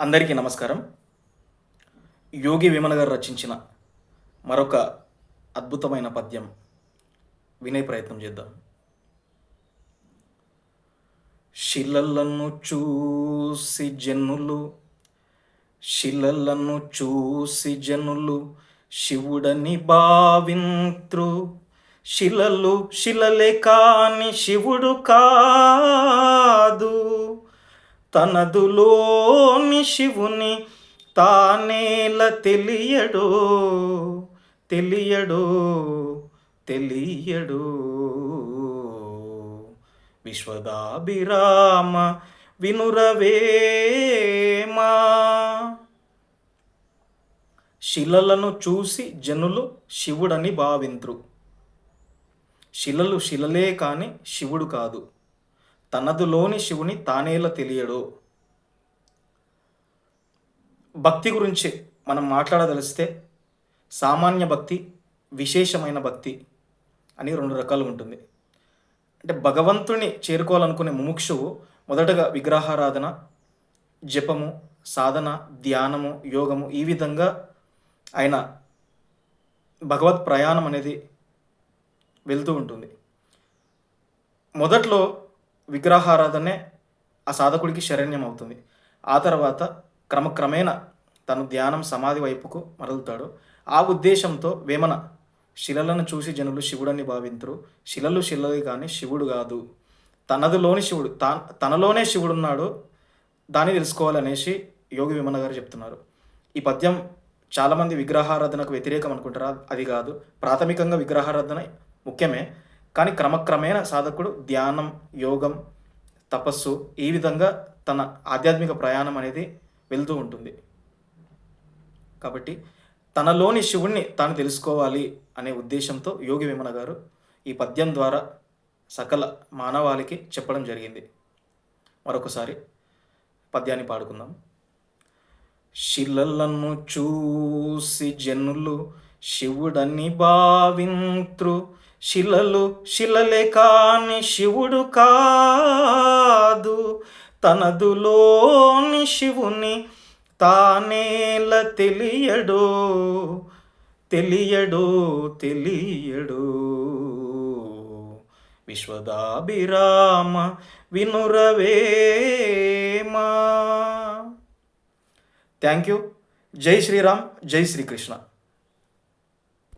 అందరికీ నమస్కారం. యోగి విమల గారు రచించిన మరొక అద్భుతమైన పద్యం వినే ప్రయత్నం చేద్దాం. శిలలను చూసి జనులు శిలలను చూసి జనులు శివుడని భావింత్రు. శిలలు శిలలే కాని శివుడు కాదు. తనదులోని శివుని తానేల తెలియడో తెలియడో తెలియడో. విశ్వదాభిరామ వినురవేమా శిలలను చూసి జనులు శివుడని భావింతురు. శిలలు శిలలే కాని శివుడు కాదు. తనదులోని శివుని తానేలా తెలియడు. భక్తి గురించి మనం మాట్లాడదలిస్తే సామాన్య భక్తి విశేషమైన భక్తి అని రెండు రకాలు ఉంటుంది. అంటే భగవంతుని చేరుకోవాలనుకునే ముముక్షువు మొదటగా విగ్రహారాధన జపము సాధన ధ్యానము యోగము ఈ విధంగా ఆయన భగవత్ ప్రయాణం అనేది వెళ్తూ ఉంటుంది. మొదట్లో విగ్రహారాధనే ఆ సాధకుడికి శరణ్యం అవుతుంది ఆ తర్వాత క్రమక్రమేణ తను ధ్యానం సమాధి వైపుకు మరలుతాడు. ఆ ఉద్దేశంతో వేమన శిలలను చూసి జనులు శివుడని భావింతురు. శిలలు శిలలు కానీ శివుడు కాదు. తనదిలోని శివుడు తా తనలోనే శివుడున్నాడు. దాన్ని తెలుసుకోవాలనేసి యోగి వేమన గారు చెప్తున్నారు. ఈ పద్యం చాలామంది విగ్రహారాధనకు వ్యతిరేకం అనుకుంటారు అది కాదు. ప్రాథమికంగా విగ్రహారాధన ముఖ్యమే. కానీ క్రమక్రమేణ సాధకుడు ధ్యానం యోగం తపస్సు ఈ విధంగా తన ఆధ్యాత్మిక ప్రయాణం అనేది వెళ్తూ ఉంటుంది. కాబట్టి తనలోని శివుణ్ణి తాను తెలుసుకోవాలి అనే ఉద్దేశంతో యోగి వేమన గారు ఈ పద్యం ద్వారా సకల మానవాళికి చెప్పడం జరిగింది. మరొకసారి పద్యాన్ని పాడుకుందాం. శిలలను చూసి జనులు శివుడని భావింత్రు శిలలు శిలలే కాని శివుడు కాదు. తనదులోని శివుని తానేల తెలియడో తెలియడో తెలియడో. విశ్వదాభిరామ వినురవేమా. థ్యాంక్ యూ జై శ్రీరామ్ జై శ్రీకృష్ణ.